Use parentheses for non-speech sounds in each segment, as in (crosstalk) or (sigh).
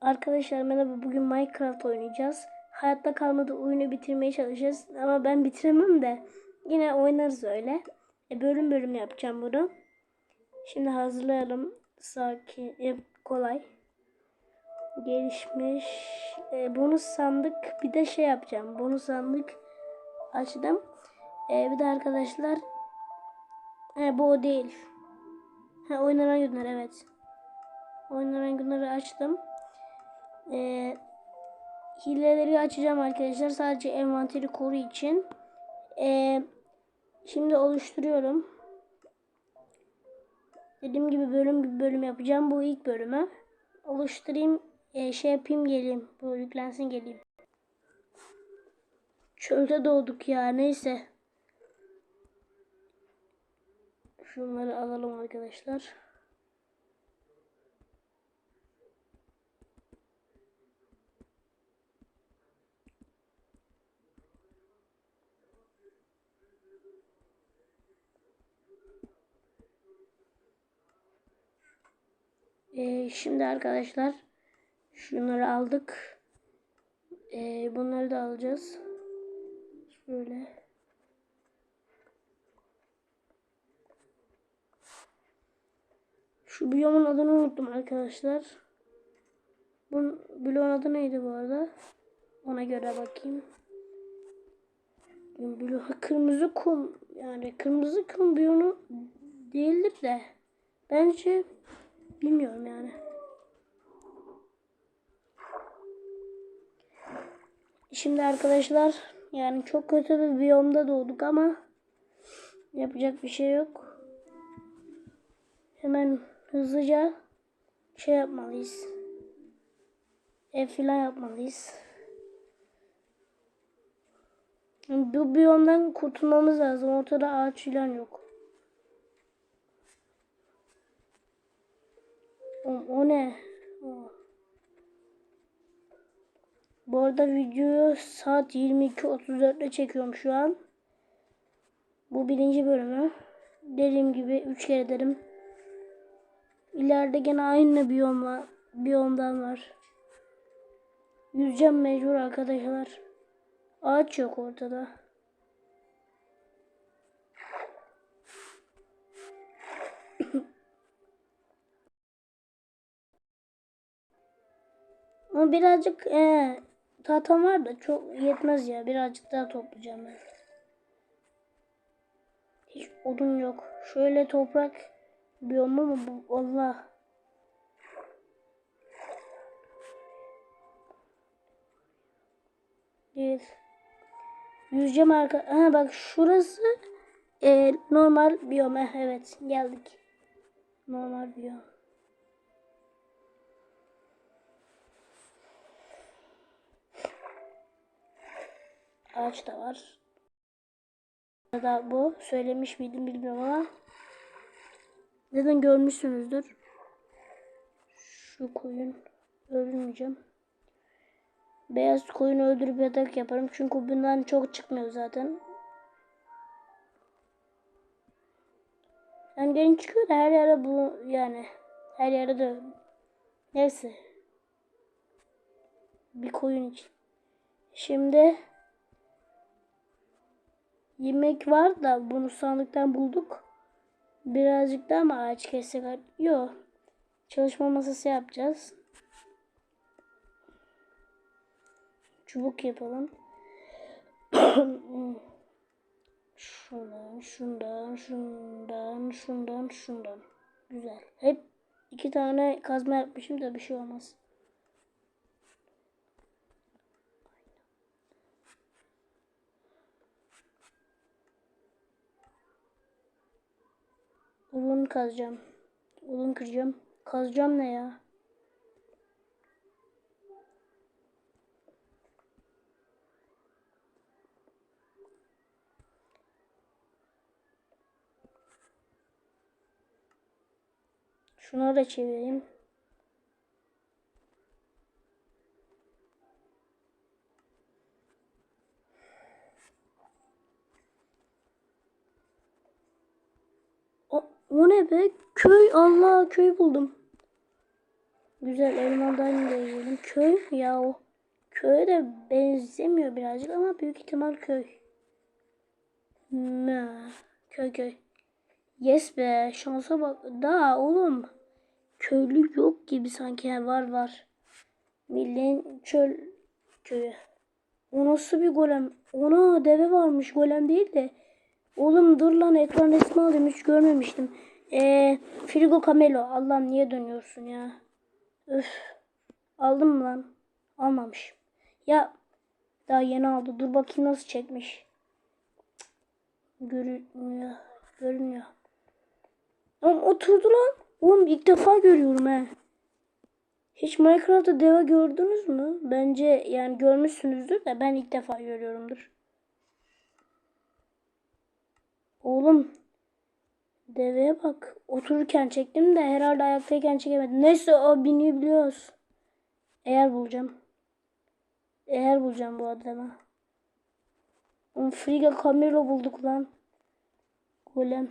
Arkadaşlar merhaba bugün Minecraft oynayacağız. Hayatta kalmadı oyunu bitirmeye çalışacağız ama ben bitiremem de yine oynarız öyle. E, bölüm bölüm yapacağım bunu. Şimdi hazırlayalım. Sakin, e, kolay. Gelişmiş. E, bonus sandık bir de şey yapacağım. Bonus sandık açtım. E, bir de arkadaşlar e, bu o değil. Ha, oynanan günler evet. Oynanan günleri açtım. Hileleri açacağım arkadaşlar. Sadece envanteri koru için. Ee, şimdi oluşturuyorum. Dediğim gibi bölüm bir bölüm yapacağım. Bu ilk bölümü. Oluşturayım. ee, şey yapayım geleyim. Bu yüklensin geleyim. Çölde doğduk ya. Neyse. Şunları alalım arkadaşlar. Ee, şimdi arkadaşlar şunları aldık. Ee, bunları da alacağız. Şöyle. Şu biyomun adını unuttum arkadaşlar. Bu bloğun adı neydi bu arada? Ona göre bakayım. Blok kırmızı kum yani kırmızı kum biyonu değildir de bence bilmiyorum yani. Şimdi arkadaşlar yani çok kötü bir biyomda doğduk ama yapacak bir şey yok. Hemen hızlıca şey yapmalıyız. Ev filan yapmalıyız. Bu biyomdan kurtulmamız lazım. Ortada ağaç filan yok. O, o ne? O. Bu arada videoyu saat 22.34'te çekiyorum şu an. Bu birinci bölümü. Dediğim gibi 3 kere dedim. İleride gene aynı biyom var. Biyomdan var. Yüzeceğim mecbur arkadaşlar. Ağaç yok ortada. Ama birazcık e, tahtam var da çok yetmez ya. Birazcık daha toplayacağım ben. Hiç odun yok. Şöyle toprak biyomu mu bu? Allah. Değil. Yüzeceğim arka. Ha bak şurası e, normal biyom. Eh, Evet geldik. Normal biyom. Ağaç da var. Da bu söylemiş miydim bilmiyorum ama neden görmüşsünüzdür. Şu koyun öldürmeyeceğim. Beyaz koyunu öldürüp yatak yaparım. Çünkü bundan çok çıkmıyor zaten. Yani genç çıkıyor da her yere bu yani her yere de neyse bir koyun için. Şimdi yemek var da bunu sandıktan bulduk. Birazcık daha mı ağaç kessek? Yok. Çalışma masası yapacağız. Çubuk yapalım. (coughs) şundan, şundan, şundan, şundan, şundan. Güzel. Hep iki tane kazma yapmışım da bir şey olmaz. Ulun kazacağım. Ulun kıracağım. Kazacağım ne ya? Şunu da çevireyim. O, ne be? Köy Allah köy buldum. Güzel elmadan da yiyelim. Köy ya o. Köye de benzemiyor birazcık ama büyük ihtimal köy. Ne? Köy köy. Yes be şansa bak. Da oğlum. Köylü yok gibi sanki. Ha, var var. Milliğin çöl köyü. O nasıl bir golem? Ona deve varmış. Golem değil de. Oğlum dur lan ekran resmi alayım. Hiç görmemiştim. Eee Frigo Camelo. Allah'ım niye dönüyorsun ya? Üf. Aldım mı lan? Almamışım. Ya daha yeni aldı. Dur bakayım nasıl çekmiş. Görünmüyor. Görünüyor. Oğlum oturdu lan. Oğlum ilk defa görüyorum he. Hiç Minecraft'ta deve gördünüz mü? Bence yani görmüşsünüzdür de ben ilk defa görüyorumdur. Oğlum deveye bak. Otururken çektim de herhalde ayaktayken çekemedim. Neyse o biniyor biliyoruz. Eğer bulacağım. Eğer bulacağım bu adamı. Oğlum Friga Camilo bulduk lan. Golem.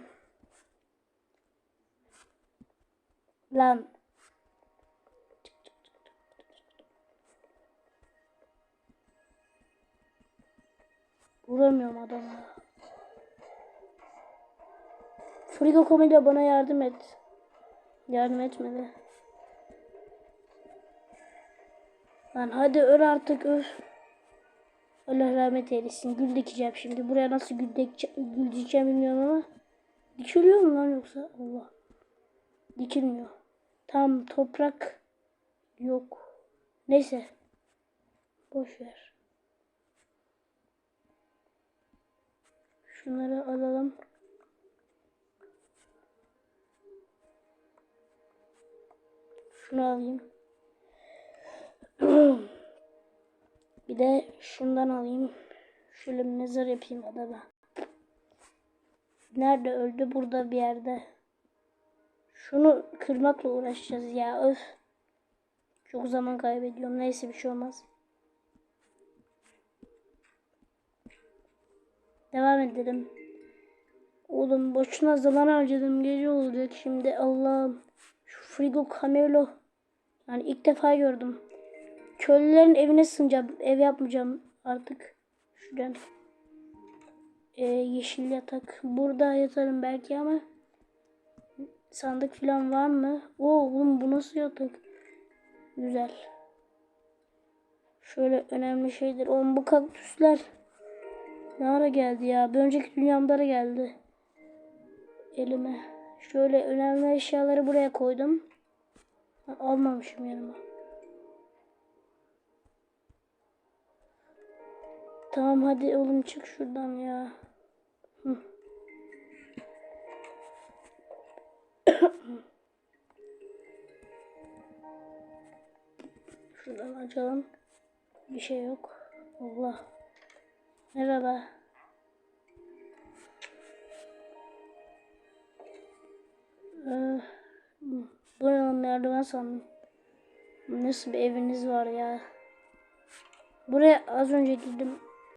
Lan. Vuramıyorum adamı. Frigo Comedy bana yardım et. Yardım etmedi. Lan hadi öl artık öl. Allah rahmet eylesin. Gül dikeceğim şimdi. Buraya nasıl gül, gül dikeceğim bilmiyorum ama. Dikiliyor mu lan yoksa? Allah. Dikilmiyor. Tam toprak yok. Neyse. Boş ver. Şunları alalım. Şunu alayım. (clears throat) Bir de şundan alayım. Şöyle mezar yapayım adama. Nerede öldü? Burada bir yerde. Şunu kırmakla uğraşacağız ya. Öf. Çok zaman kaybediyorum. Neyse bir şey olmaz. Devam edelim. Oğlum boşuna zaman harcadım. Gece olacak şimdi. Allah'ım. Frigo Camelo. Yani ilk defa gördüm. Köylülerin evine sığınacağım. Ev yapmayacağım artık. Şuradan. Ee, yeşil yatak. Burada yatarım belki ama. Sandık falan var mı? Oo oğlum bu nasıl yatak? Güzel. Şöyle önemli şeydir. Oğlum bu kaktüsler. Ne ara geldi ya? Bir önceki dünyamda da geldi. Elime. Şöyle önemli eşyaları buraya koydum. Almamışım yanıma. Tamam hadi oğlum çık şuradan ya. Şuradan açalım. Bir şey yok. Allah. Merhaba. Sandım. Nasıl bir eviniz var ya. Buraya az önce girdim.